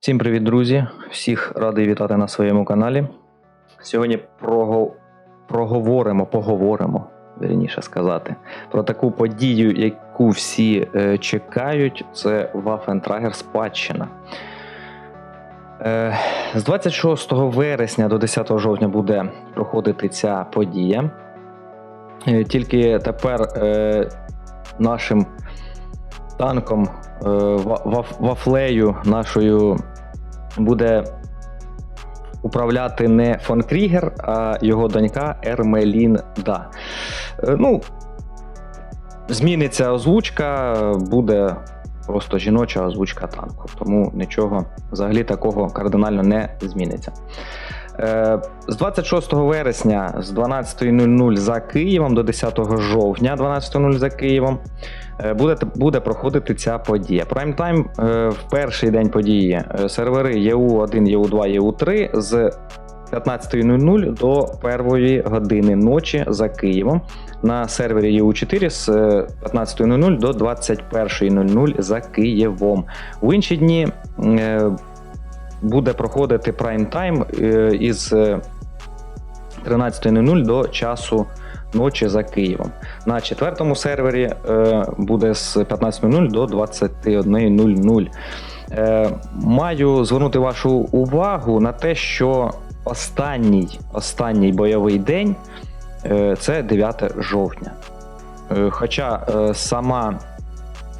Всім привіт, друзі! Всіх радий вітати на своєму каналі. Сьогодні прого... проговоримо, поговоримо, вірніше сказати, про таку подію, яку всі е, чекають. Це Waffentrager спадщина. Е, з 26 вересня до 10 жовтня буде проходити ця подія. Е, тільки тепер е, нашим танком е, ва- ваф- вафлею нашою буде управляти не фон Крігер, а його донька Ермелінда. Е, Ну, зміниться озвучка, буде просто жіноча озвучка танку. Тому нічого взагалі такого кардинально не зміниться. Е, З 26 вересня з 12.00 за Києвом до 10 жовтня 12.00 за Києвом буде, буде проходити ця подія. Прайм-тайм е, в перший день події е, сервери ЄУ1, ЄУ2, ЄУ3 з 15.00 до 1 години ночі за Києвом. На сервері ЄУ4 з е, 15.00 до 21.00 за Києвом. В інші дні е, буде проходити прайм-тайм е, із е, 13.00 до часу ночі за Києвом. На четвертому сервері е, буде з 15.00 до 21.00. Е, Маю звернути вашу увагу на те, що останній, останній бойовий день е, це 9 жовтня. Е, Хоча е, сама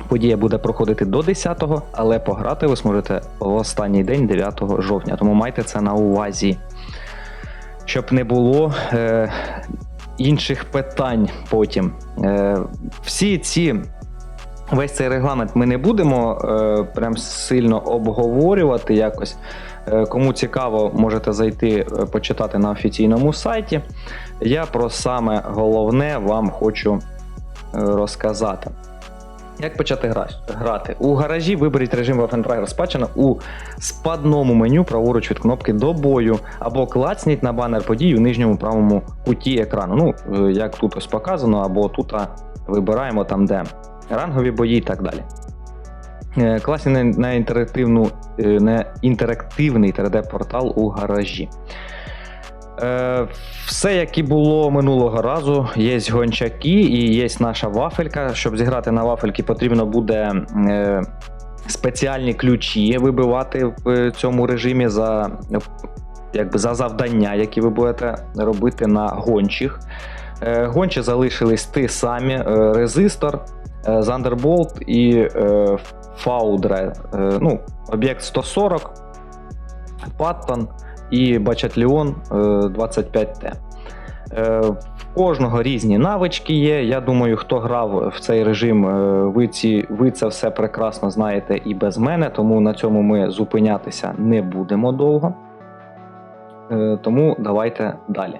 подія буде проходити до 10-го, але пограти ви зможете в останній день 9 жовтня. Тому майте це на увазі. Щоб не було е, інших питань потім. Е, всі ці. Весь цей регламент ми не будемо е, прям сильно обговорювати якось. Е, кому цікаво, можете зайти е, почитати на офіційному сайті. Я про саме головне вам хочу е, розказати. Як почати грати? У гаражі виберіть режим Waffentrager спадщина у спадному меню праворуч від кнопки до бою або клацніть на банер подій у нижньому правому куті екрану. Ну, е, як тут ось показано, або тут вибираємо там, де рангові бої і так далі. Е, Класні на, інтерактивну, е, на інтерактивний 3D-портал у гаражі. Е, все, як і було минулого разу, є гончаки і є наша вафелька. Щоб зіграти на вафельки, потрібно буде е, спеціальні ключі вибивати в цьому режимі за, якби, за завдання, які ви будете робити на гончих. Е, гончі залишились ті самі: е, резистор, е, Thunderbolt і е, Foundry. Е, ну, об'єкт 140, Паттон і Бачатліон 25Т. Е, В кожного різні навички є. Я думаю, хто грав в цей режим, е, ви, ці, ви це все прекрасно знаєте і без мене, тому на цьому ми зупинятися не будемо довго. Е, Тому давайте далі.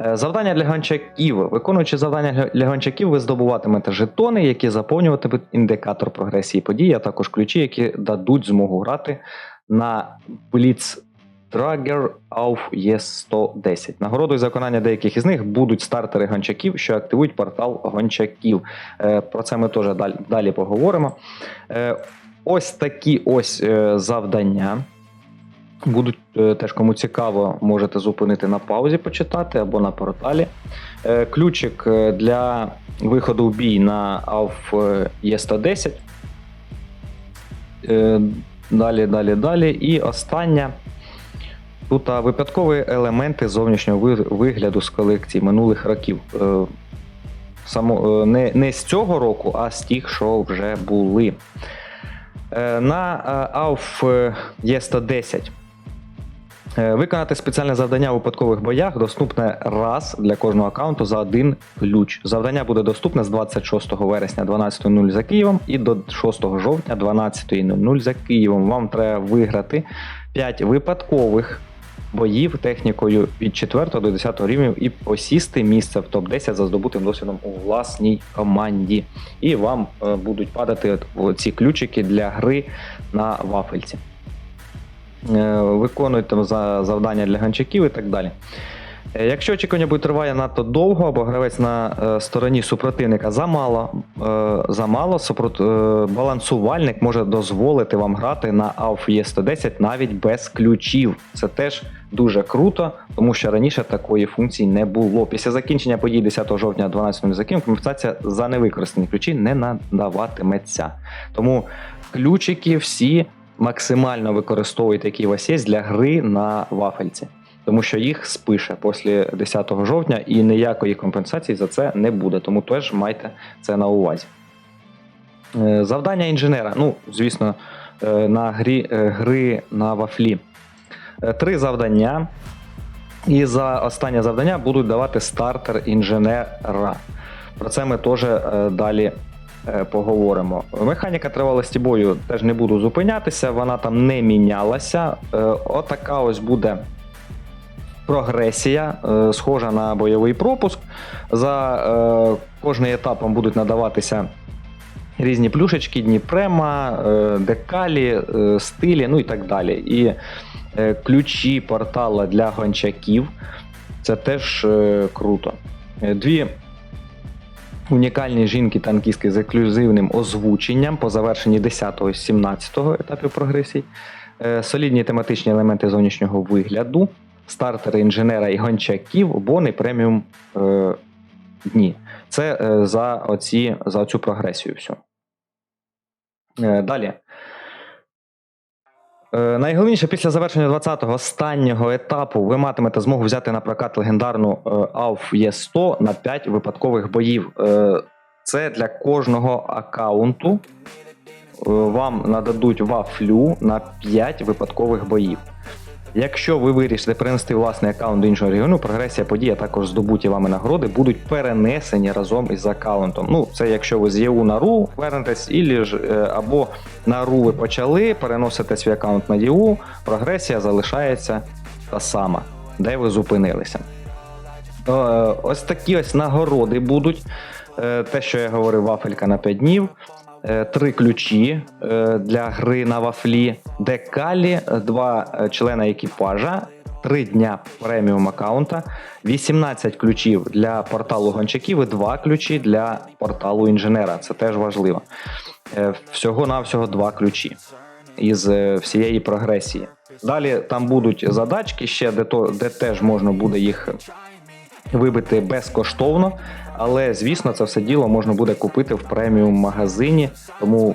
Е, Завдання для гончаків. Виконуючи завдання для- гончаків, ви здобуватимете жетони, які заповнюватимуть індикатор прогресії подій, а також ключі, які дадуть змогу грати на Blitz Trager auf ES110. Нагородою за виконання деяких із них будуть стартери гончаків, що активують портал гончаків. Е, Про це ми теж далі, поговоримо. Е, Ось такі ось е, завдання. Будуть теж кому цікаво, можете зупинити на паузі, почитати або на порталі. Ключик для виходу в бій на Е110. Е, Далі, далі, далі. І остання. Тут а, випадкові елементи зовнішнього вигляду з колекції минулих років. Е, Само, е, не, не з цього року, а з тих, що вже були. Е, На Е110 Е, Виконати спеціальне завдання у випадкових боях доступне раз для кожного аккаунту за один ключ. Завдання буде доступне з 26 вересня 12.00 за Києвом і до 6 жовтня 12.00 за Києвом. Вам треба виграти 5 випадкових боїв технікою від 4 до 10 рівнів і посісти місце в топ-10 за здобутим досвідом у власній команді. І вам е, будуть падати ці ключики для гри на вафельці. Е, Виконуйте завдання для ганчаків і так далі. Е, Якщо очікування буде триває надто довго, або гравець на е, стороні супротивника замало, е, замало супрот, балансувальник може дозволити вам грати на AUF E110 навіть без ключів. Це теж дуже круто, тому що раніше такої функції не було. Після закінчення подій 10 жовтня 12 заким компенсація за невикористані ключі не надаватиметься. Тому ключики всі максимально використовуйте, які у вас є для гри на вафельці тому що їх спише після 10 жовтня і ніякої компенсації за це не буде. Тому теж майте це на увазі. Е, Завдання інженера. Ну, звісно, е, на грі, е, гри на вафлі. Три завдання. І за останнє завдання будуть давати стартер інженера. Про це ми теж далі поговоримо. Механіка тривалості бою теж не буду зупинятися, вона там не мінялася. Отака ось буде прогресія, е, схожа на бойовий пропуск. За е, кожним етапом будуть надаватися різні плюшечки, Дніпрема, е, декалі, стилі, ну і так далі. І ключі портала для гончаків. Це теж круто. Дві унікальні жінки танкістки з ексклюзивним озвученням по завершенні 10-17 етапів прогресії. Солідні тематичні елементи зовнішнього вигляду, стартери інженера і гончаків, бони преміум е, дні. Це е, за, оці, за цю прогресію. всю. Е, далі. Е, Найголовніше після завершення 20-го останнього етапу ви матимете змогу взяти на прокат легендарну е, AUF E100 на 5 випадкових боїв. Е, Це для кожного аккаунту вам нададуть вафлю на 5 випадкових боїв. Якщо ви вирішите перенести власний аккаунт до іншого регіону, прогресія подій, а також здобуті вами нагороди будуть перенесені разом із аккаунтом. Ну, це якщо ви з ЄУ на РУ вернетесь, ж, е, або на РУ ви почали, переносите свій аккаунт на ЄУ, прогресія залишається та сама, де ви зупинилися. Е, Ось такі ось нагороди будуть. Е, Те, що я говорив, вафелька на 5 днів. Е, Три ключі е, для гри на вафлі, декалі, два е, члена екіпажа, три дня преміум аккаунта, 18 ключів для порталу гончаків і два ключі для порталу інженера. Це теж важливо. Всього-навсього два ключі із всієї прогресії. Далі там будуть задачки ще, де, то, де теж можна буде їх вибити безкоштовно. Але звісно, це все діло можна буде купити в преміум магазині. Тому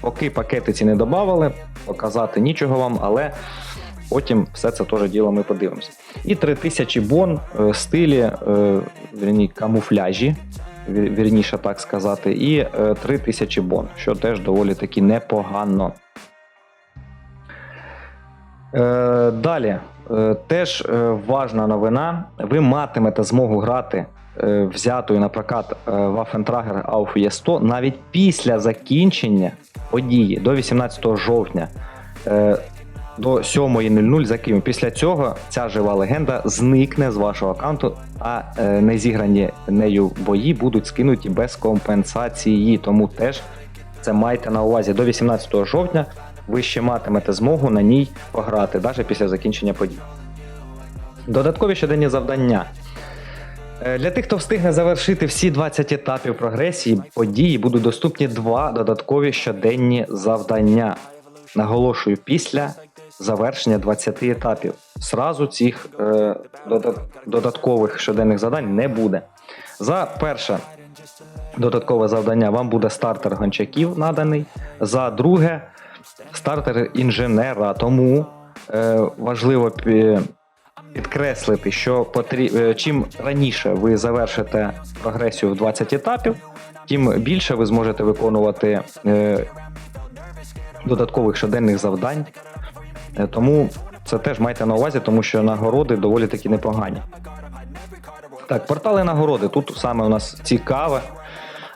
поки пакети ці не додавали, показати нічого вам, але потім все це теж діло ми подивимося. І 3000 бон е, стилі, е, вірні, камуфляжі, вірніше так сказати, і е, 3000 бон, що теж доволі таки непогано. Е, Далі, е, теж е, важна новина. Ви матимете змогу грати е, взятою на прокат е, Waffentrager Auf E100 навіть після закінчення події до 18 жовтня. е, До 7.00 за Києвом. Після цього ця жива легенда зникне з вашого аккаунту, а е, незіграні нею бої будуть скинуті без компенсації. Тому теж це майте на увазі до 18 жовтня ви ще матимете змогу на ній пограти, навіть після закінчення подій. Додаткові щоденні завдання. Е, Для тих, хто встигне завершити всі 20 етапів прогресії, події будуть доступні два додаткові щоденні завдання. Наголошую, після завершення 20 етапів. Сразу цих е, додаткових щоденних завдань не буде. За перше додаткове завдання вам буде стартер гончаків наданий. За друге стартер інженера. Тому е, важливо підкреслити, що потрі... е, чим раніше ви завершите прогресію в 20 етапів, тим більше ви зможете виконувати е, додаткових щоденних завдань. Е, Тому це теж майте на увазі, тому що нагороди доволі таки непогані. Так, портали нагороди. Тут саме у нас цікаве.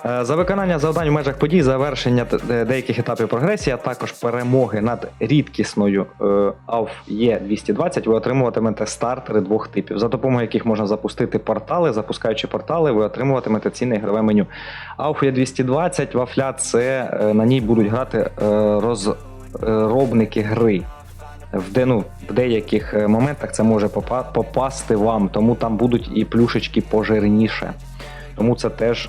Е, За виконання завдань в межах подій, завершення е, деяких етапів прогресії, а також перемоги над рідкісною е, AUF E220, ви отримуватимете стартери двох типів, за допомогою яких можна запустити портали. Запускаючи портали, ви отримуватимете цінне ігрове меню. AUF E220, вафля, це е, на ній будуть грати е, розробники гри. в, де, ну, в деяких е, моментах це може попасти вам, тому там будуть і плюшечки пожирніше. Тому це теж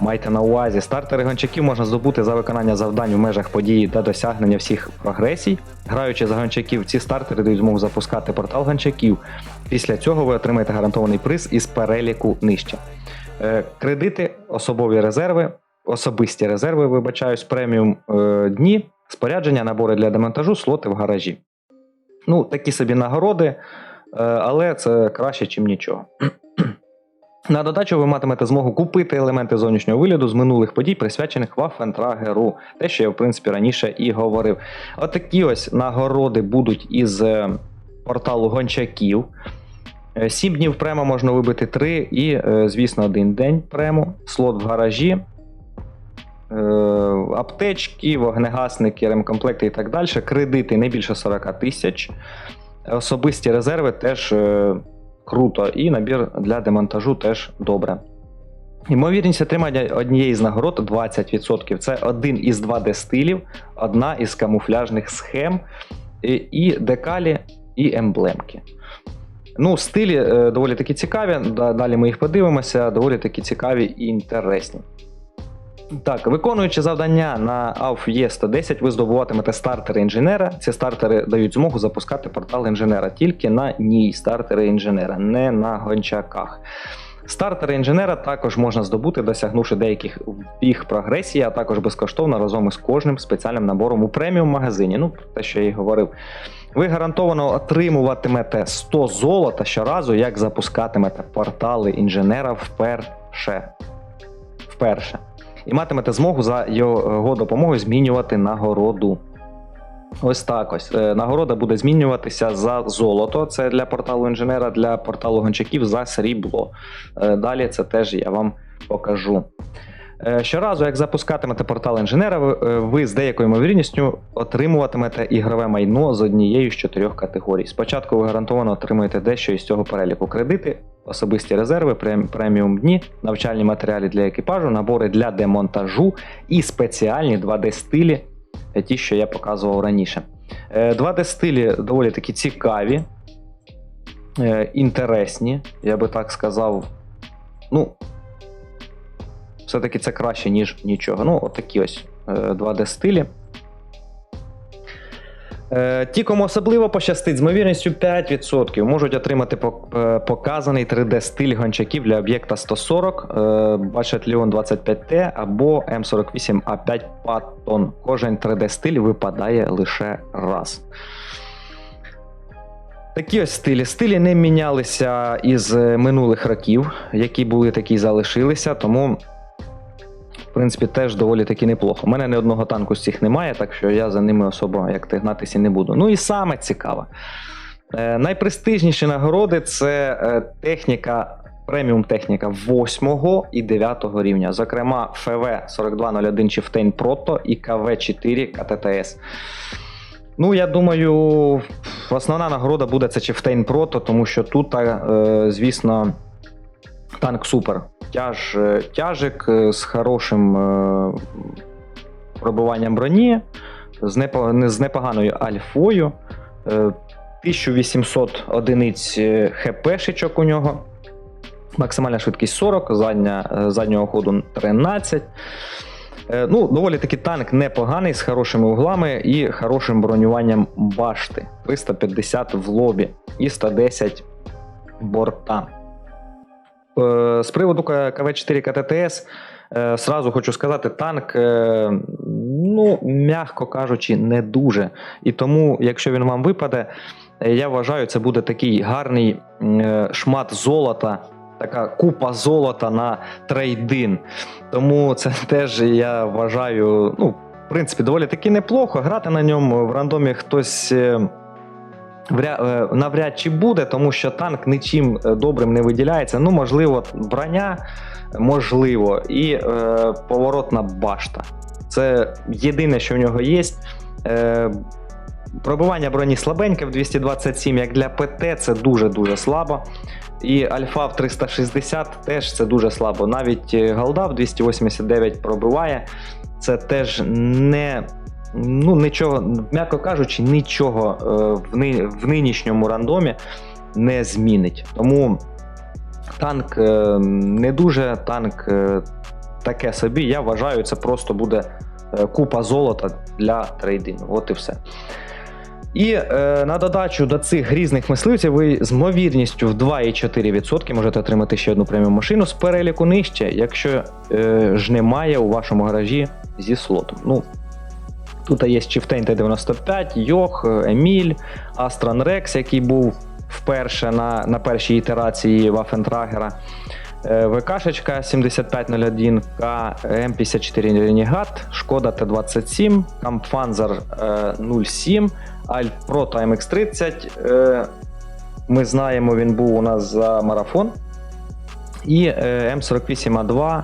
майте на увазі. Стартери гончаків можна здобути за виконання завдань в межах події та досягнення всіх прогресій. Граючи за гончаків, ці стартери дають змогу запускати портал гончаків. Після цього ви отримаєте гарантований приз із переліку нижче. Е, Кредити, особові резерви, особисті резерви, вибачаюсь, преміум е, дні, спорядження, набори для демонтажу, слоти в гаражі. Ну, такі собі нагороди, е, але це краще, ніж нічого. На додачу ви матимете змогу купити елементи зовнішнього вигляду з минулих подій, присвячених Вафентрагеру. Те, що я, в принципі, раніше і говорив. Отакі ось нагороди будуть із е, порталу гончаків. Е, Сім днів премо можна вибити 3 і, е, звісно, один день прему, слот в гаражі, е, аптечки, вогнегасники, ремкомплекти і так далі. Кредити не більше 40 тисяч. Особисті резерви теж е, круто. І набір для демонтажу теж добре. Ймовірність отримання однієї з нагород 20%. Це один із 2D стилів, одна із камуфляжних схем, і, декалі, і емблемки. Ну, стилі е, доволі таки цікаві. Далі ми їх подивимося, доволі таки цікаві і інтересні. Так, виконуючи завдання на AUF 110 ви здобуватимете стартери інженера. Ці стартери дають змогу запускати портал інженера тільки на ній стартери інженера, не на гончаках. Стартери інженера також можна здобути, досягнувши деяких біг прогресії, а також безкоштовно разом із кожним спеціальним набором у преміум магазині. Ну, те, що я і говорив. Ви гарантовано отримуватимете 100 золота щоразу, як запускатимете портали інженера вперше. Вперше. І матимете змогу за його допомогою змінювати нагороду. Ось так ось. Е, Нагорода буде змінюватися за золото. Це для порталу інженера, для порталу гончаків за срібло. Е, Далі це теж я вам покажу. Е, Щоразу, як запускатимете портал інженера, ви, е, з деякою ймовірністю отримуватимете ігрове майно з однією з чотирьох категорій. Спочатку ви гарантовано отримаєте дещо із цього переліку: кредити, особисті резерви, преміум дні, навчальні матеріали для екіпажу, набори для демонтажу і спеціальні 2D-стилі, е, ті, що я показував раніше. Е, 2D-стилі доволі таки цікаві, інтересні, я би так сказав. Ну, все-таки це краще, ніж нічого. Ну, отакі ось е, 2D стилі. Е, Ті, кому особливо пощастить, з ймовірністю 5% можуть отримати е, показаний 3D стиль гончаків для об'єкта 140, е, Бачатліон 25T або М48А5 Patton. Кожен 3D стиль випадає лише раз. Такі ось стилі. Стилі не мінялися із е, минулих років, які були, такі залишилися, тому. Принципі, теж доволі таки неплохо. У мене ні одного танку з цих немає, так що я за ними особо як ти гнатися не буду. Ну і саме цікаве. Е, найпрестижніші нагороди це е, техніка, преміум техніка 8 і 9 рівня. Зокрема, ФВ 4201 Chieftain Proto і КВ4 КТТС. Ну, я думаю, основна нагорода буде це Chieftain Proto, тому що тут, е, звісно, танк супер. Тяж, е, тяжик е, з хорошим е, пробиванням броні, з, непо, з непоганою альфою. Е, 1800 одиниць хп-шечок у нього. Максимальна швидкість 40, задня, заднього ходу 13. Е, Ну, доволі таки танк непоганий, з хорошими углами і хорошим бронюванням башти. 350 в лобі і 110 борта. Е, З приводу КВ-4 КТТС, е, сразу хочу сказати, танк, е, ну, м'яко кажучи, не дуже. І тому, якщо він вам випаде, я вважаю, це буде такий гарний шмат золота, така купа золота на трейдин. Тому це теж я вважаю, ну, в принципі, доволі таки неплохо. Грати на ньому в рандомі хтось. Е, Вря... навряд чи буде, тому що танк нічим е, добрим не виділяється. Ну, можливо, броня, можливо, і е, поворотна башта. Це єдине, що в нього є. Е, пробивання броні слабеньке в 227, як для ПТ, це дуже-дуже слабо. І альфа в 360 теж це дуже слабо. Навіть е, голда в 289 пробиває. Це теж не ну, нічого, м'яко кажучи, нічого е, в, ни, в нинішньому рандомі не змінить. Тому танк е, не дуже, танк е, таке собі. Я вважаю, це просто буде купа золота для трейдингу. От і все. І е, на додачу до цих різних мисливців ви з ймовірністю в 2,4% можете отримати ще одну преміум машину з переліку нижче, якщо е, ж немає у вашому гаражі зі слотом. Ну, тут є Chieftain T95, Йох, Еміль, Астран Рекс, який був вперше на, на першій ітерації Waffentrager. Е, ВКшечка 7501, К М54 Ренегат, Шкода Т27, Кампфанзер 07, Альт Pro MX30. Е, Ми знаємо, він був у нас за марафон. І е, М48А2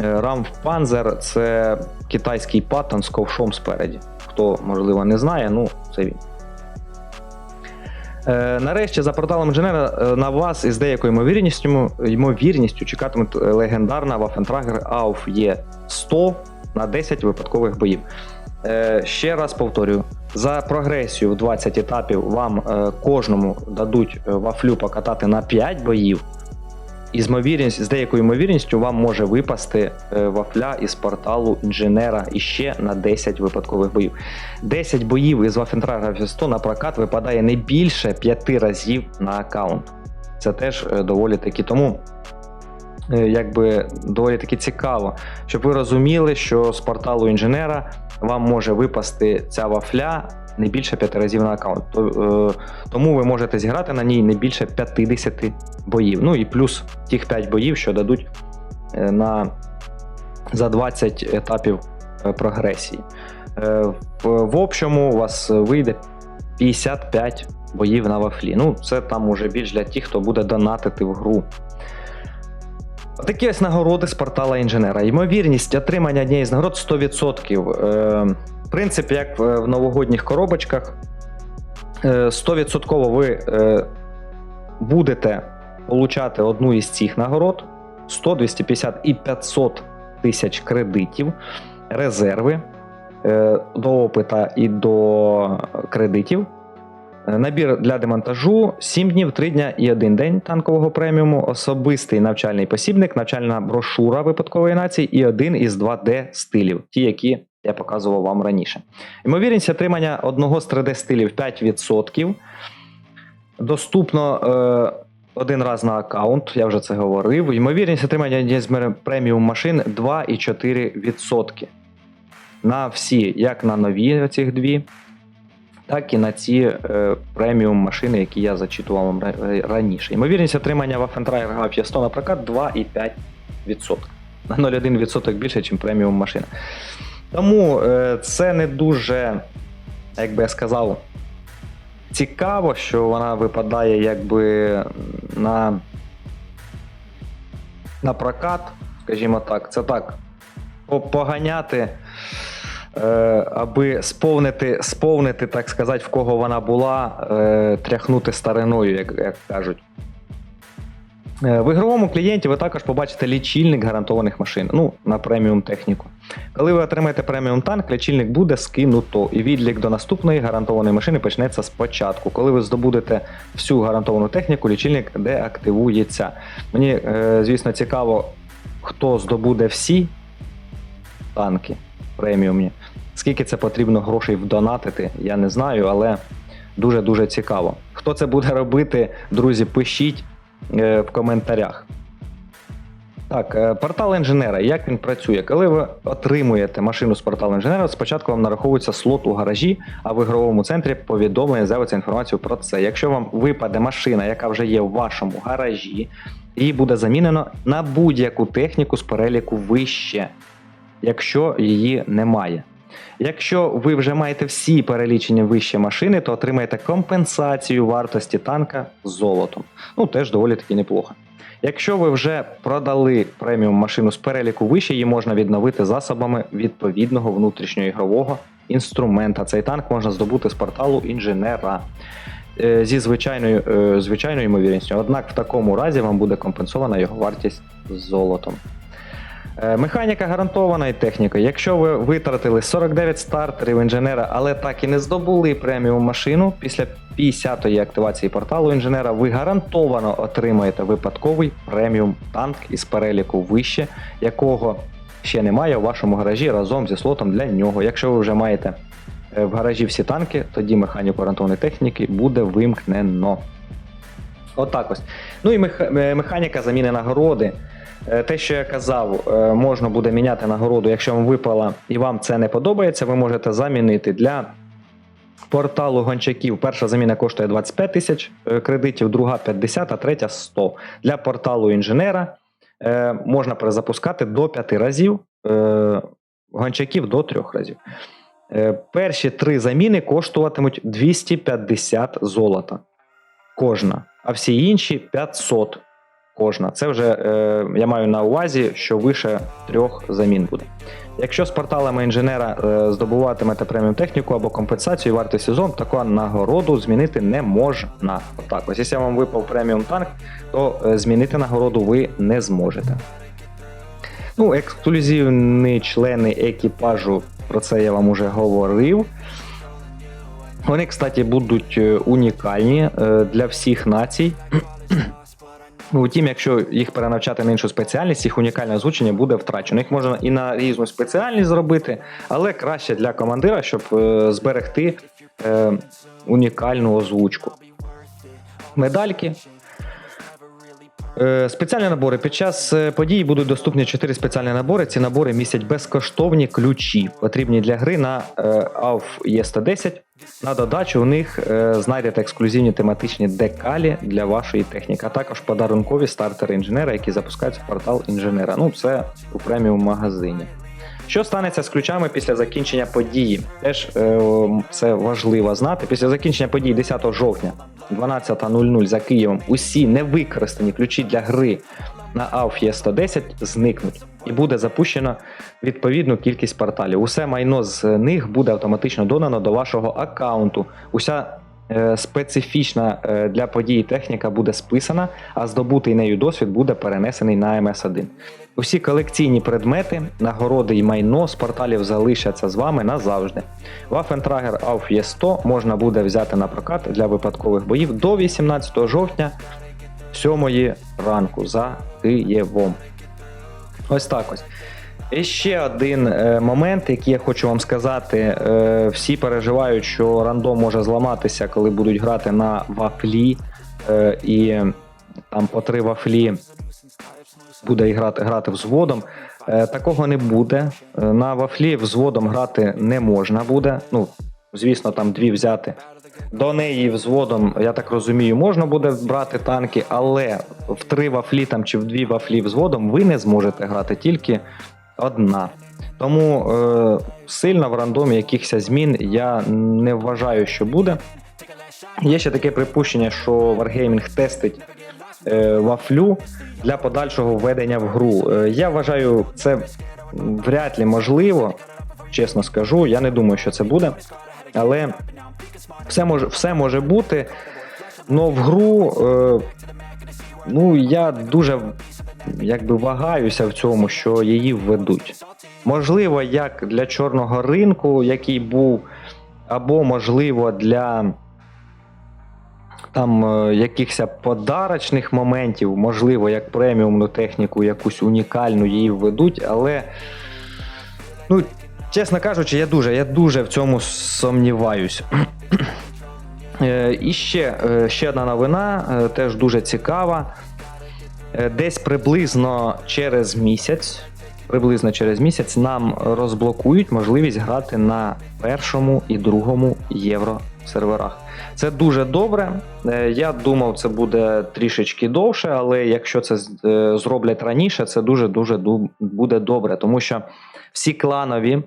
е, Рамф Panzer це китайський паттон з ковшом спереді. Хто, можливо, не знає, ну це він. Е, Нарешті за порталом інженера е, на вас із деякою ймовірністю, ймовірністю чекатиме е, легендарна Waffentrager AUF E100 на 10 випадкових боїв. Ще раз повторюю: за прогресію в 20 етапів вам кожному дадуть вафлю покатати на 5 боїв. І з, деякою ймовірністю вам може випасти е, вафля із порталу інженера іще на 10 випадкових боїв. 10 боїв із Waffentrager 100 на прокат випадає не більше 5 разів на аккаунт. Це теж е, доволі таки тому. е, Якби доволі таки цікаво, щоб ви розуміли, що з порталу інженера вам може випасти ця вафля не більше 5 разів на аккаунт. Е, тому ви можете зіграти на ній не більше 50 боїв. Ну і плюс тих 5 боїв, що дадуть е, на, за 20 етапів е, прогресії. В, в общому у вас вийде 55 боїв на вафлі. Ну, це там уже більш для тих, хто буде донатити в гру. Такі ось нагороди з портала інженера. Ймовірність отримання однієї з нагород 100%. Е, в принципі, як в в новогодніх коробочках, е, 100% ви е, будете получати одну із цих нагород: 100, 250 і 500 тисяч кредитів, резерви е, до опита і до кредитів. Е, Набір для демонтажу 7 днів, 3 дня і 1 день танкового преміуму, особистий навчальний посібник, навчальна брошура випадкової нації і один із 2D стилів, ті, які я показував вам раніше. Ймовірність отримання одного з 3D стилів 5%. Доступно е, один раз на аккаунт, я вже це говорив. Ймовірність отримання з преміум машин 2,4%. На всі, як на нові цих дві, так і на ці е, преміум машини, які я зачитував вам раніше. Ймовірність отримання Waffentrager GAF 100 на прокат 2,5%. На 0,1% більше, ніж преміум машина. Тому е, це не дуже, як би я сказав, цікаво, що вона випадає якби на, на прокат, скажімо так. Це так. по- Поганяти е, аби сповнити, сповнити, так сказати, в кого вона була, е, тряхнути стариною, як, як кажуть. В ігровому клієнті ви також побачите лічильник гарантованих машин, ну, на преміум техніку. Коли ви отримаєте преміум танк, лічильник буде скинуто, і відлік до наступної гарантованої машини почнеться спочатку. Коли ви здобудете всю гарантовану техніку, лічильник деактивується. Мені, е, звісно, цікаво, хто здобуде всі танки преміумні. Скільки це потрібно грошей вдонатити, я не знаю, але дуже-дуже цікаво. Хто це буде робити, друзі, пишіть е, в коментарях. Так, е, портал інженера. Як він працює? Коли ви отримуєте машину з порталу інженера, спочатку вам нараховується слот у гаражі, а в ігровому центрі повідомлення з'явиться інформацію про це. Якщо вам випаде машина, яка вже є в вашому гаражі, її буде замінено на будь-яку техніку з переліку вище, якщо її немає. Якщо ви вже маєте всі перелічені вище машини, то отримаєте компенсацію вартості танка золотом. Ну, теж доволі таки неплохо. Якщо ви вже продали преміум машину з переліку вище, її можна відновити засобами відповідного внутрішньоігрового інструмента. Цей танк можна здобути з порталу інженера е, зі звичайною, е, звичайною ймовірністю. Однак в такому разі вам буде компенсована його вартість золотом. Е, Механіка гарантована і техніка. Якщо ви витратили 49 стартерів інженера, але так і не здобули преміум машину, після 50-ї активації порталу інженера ви гарантовано отримаєте випадковий преміум танк із переліку вище, якого ще немає у вашому гаражі разом зі слотом для нього. Якщо ви вже маєте е, в гаражі всі танки, тоді механіку гарантованої техніки буде вимкнено. Отак ось. Ну і меха- е, механіка заміни нагороди. Е, Те, що я казав, е, можна буде міняти нагороду, якщо вам випала і вам це не подобається, ви можете замінити для порталу гончаків. Перша заміна коштує 25 тисяч е, кредитів, друга 50, а третя 100. Для порталу інженера можна перезапускати до 5 разів, гончаків до 3 разів. Перші три заміни коштуватимуть 250 золота кожна, а всі інші 500 кожна. Це вже е, я маю на увазі, що вище трьох замін буде. Якщо з порталами інженера е, здобуватимете преміум техніку або компенсацію вартий сезон, таку нагороду змінити не можна. Отак, ось якщо вам випав преміум танк, то е, змінити нагороду ви не зможете. Ну, ексклюзивні члени екіпажу, про це я вам уже говорив. Вони, кстати, будуть е, унікальні е, для всіх націй. Ну, Втім, якщо їх перенавчати на іншу спеціальність, їх унікальне озвучення буде втрачено. Їх можна і на різну спеціальність зробити, але краще для командира, щоб е, зберегти е, унікальну озвучку. Медальки. Е, Спеціальні набори. Під час е, подій будуть доступні 4 спеціальні набори. Ці набори містять безкоштовні ключі, потрібні для гри на е, AUF EST10. На додачу у них знайдете ексклюзивні тематичні декалі для вашої техніки, а також подарункові стартери інженера, які запускаються в портал інженера. Ну, це у преміум магазині. Що станеться з ключами після закінчення події? Теж е, це важливо знати. Після закінчення події 10 жовтня 12.00 за Києвом усі невикористані ключі для гри на AUF 110 зникнуть і буде запущено відповідну кількість порталів. Усе майно з них буде автоматично додано до вашого аккаунту. Уся е, специфічна е, для події техніка буде списана, а здобутий нею досвід буде перенесений на МС1. Усі колекційні предмети, нагороди і майно з порталів залишаться з вами назавжди. Waffentrager AUF E100 можна буде взяти на прокат для випадкових боїв до 18 жовтня 7 ранку за Києвом. Ось так ось. І ще один е, момент, який я хочу вам сказати. Е, всі переживають, що рандом може зламатися, коли будуть грати на вафлі, е, і там по три вафлі буде грати, грати взводом. Е, такого не буде. Е, на вафлі взводом грати не можна буде. Ну, звісно, там дві взяти. До неї взводом, я так розумію, можна буде брати танки, але в три вафлі там чи в дві вафлі взводом ви не зможете грати тільки одна. Тому е, сильно в рандомі якихось змін я не вважаю, що буде. Є ще таке припущення, що Wargaming тестить вафлю для подальшого введення в гру. Е, я вважаю, це вряд ли можливо, чесно скажу. Я не думаю, що це буде. Але все може, все може бути. Но в гру, е, ну, я дуже якби вагаюся в цьому, що її введуть. Можливо, як для чорного ринку, який був, або можливо для там е, якихось подарочних моментів, можливо, як преміумну техніку, якусь унікальну її введуть, але ну, чесно кажучи, я дуже, я дуже в цьому сумніваюсь. Е, І ще, е, ще одна новина, теж дуже цікава. Десь приблизно через місяць, приблизно через місяць нам розблокують можливість грати на першому і другому євро серверах. Це дуже добре. Е, Я думав, це буде трішечки довше, але якщо це е, зроблять раніше, це дуже дуже буде добре, тому що всі кланові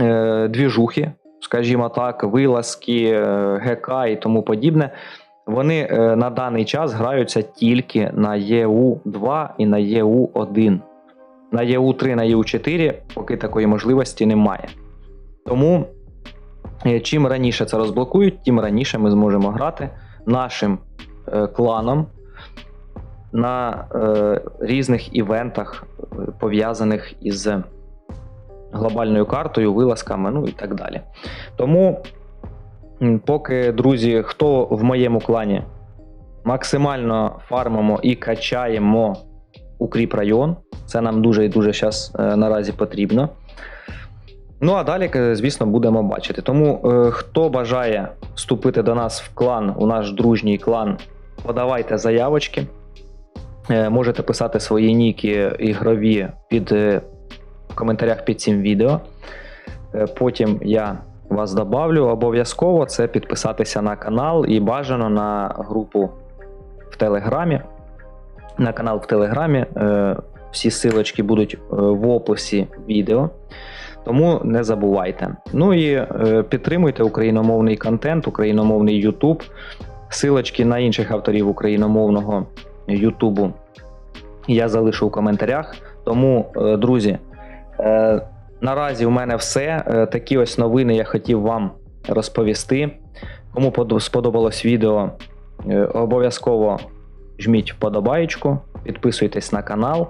е, двіжухи, скажімо так, вилазки, ГК і тому подібне. Вони на даний час граються тільки на ЄУ-2 і на ЄУ-1. На ЄУ-3, на ЄУ-4 поки такої можливості немає. Тому чим раніше це розблокують, тим раніше ми зможемо грати нашим е, кланом на е, різних івентах, пов'язаних із глобальною картою, вилазками, ну і так далі. Тому, поки, друзі, хто в моєму клані максимально фармимо і качаємо укріп район, це нам дуже і дуже зараз наразі потрібно. Ну а далі, е, звісно, будемо бачити. Тому е, хто бажає вступити до нас в клан, у наш дружній клан, подавайте заявочки. Е, можете писати свої ніки ігрові під е, в коментарях під цим відео. Е, потім я вас добавлю. Обов'язково це підписатися на канал і бажано на групу в Телеграмі. На канал в Телеграмі. Е, всі силочки будуть е, в описі відео. Тому не забувайте. Ну і е, підтримуйте україномовний контент, україномовний YouTube. Силочки на інших авторів україномовного Ютубу я залишу в коментарях. Тому, е, друзі, е, наразі у мене все. Такі ось новини я хотів вам розповісти. Кому сподобалось відео, обов'язково жміть вподобаєчку, підписуйтесь на канал.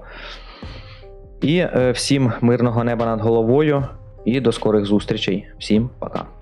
І е, всім мирного неба над головою і до скорих зустрічей. Всім пока.